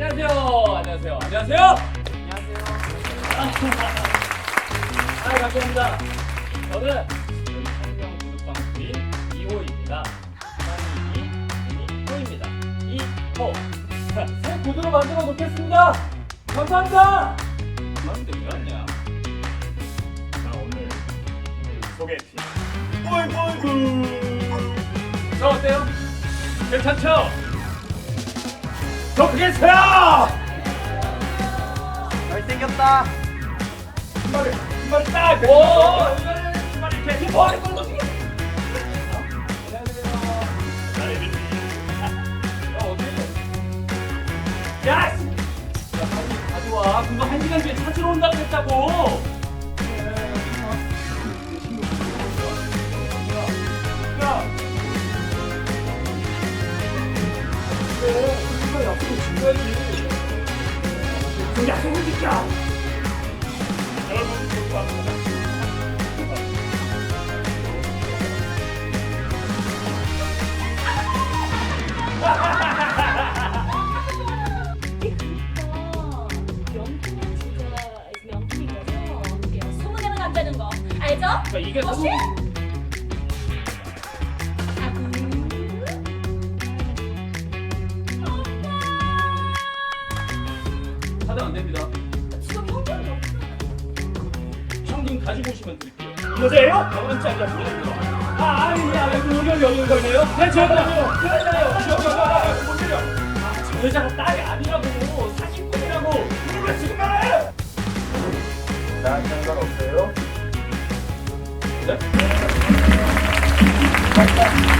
안녕하세요. 안녕하세요. 안녕하세요. 아, 감사합니다. 저는 청명 구독방팀 2호입니다. 2호입니다. 2호. 새 구두로 만들어 놓겠습니다. 감사합니다. 그런데 왜 왔냐? 나 오늘 소개팅. 어이구. 저 어때요? 괜찮죠? 더 크게 세요! 잘생겼다. 신발을 신발 딱. 오, 신발 이렇게 뭐 하는 걸로 지금? 야, 씨. 야, 빨리 가져와. 그거 한 시간 뒤에 찾으러 온다고 했다고. 우리가 약속을 지켜야지. 그 약속을 지켜. 여러분, 감사합니다. 명품은 진짜 명품이라서 소문내면 간다는 거 알죠? 그러니까 이게 혹시? 소문- 사당 안 됩니다. 지금 형편이 없어. 현금 가지고 오시면 드릴게요. 여자예요? 가만 짱이야 아, 아니야. 여기 오늘 여기 걸네요? 네, 저거요. 그러잖아요. 저거요. 못 때려. 저 여자가 딸이 아니라고. 사기꾼이라고. 누가 지금 말해? 난 상관없어요. 네? 맞다.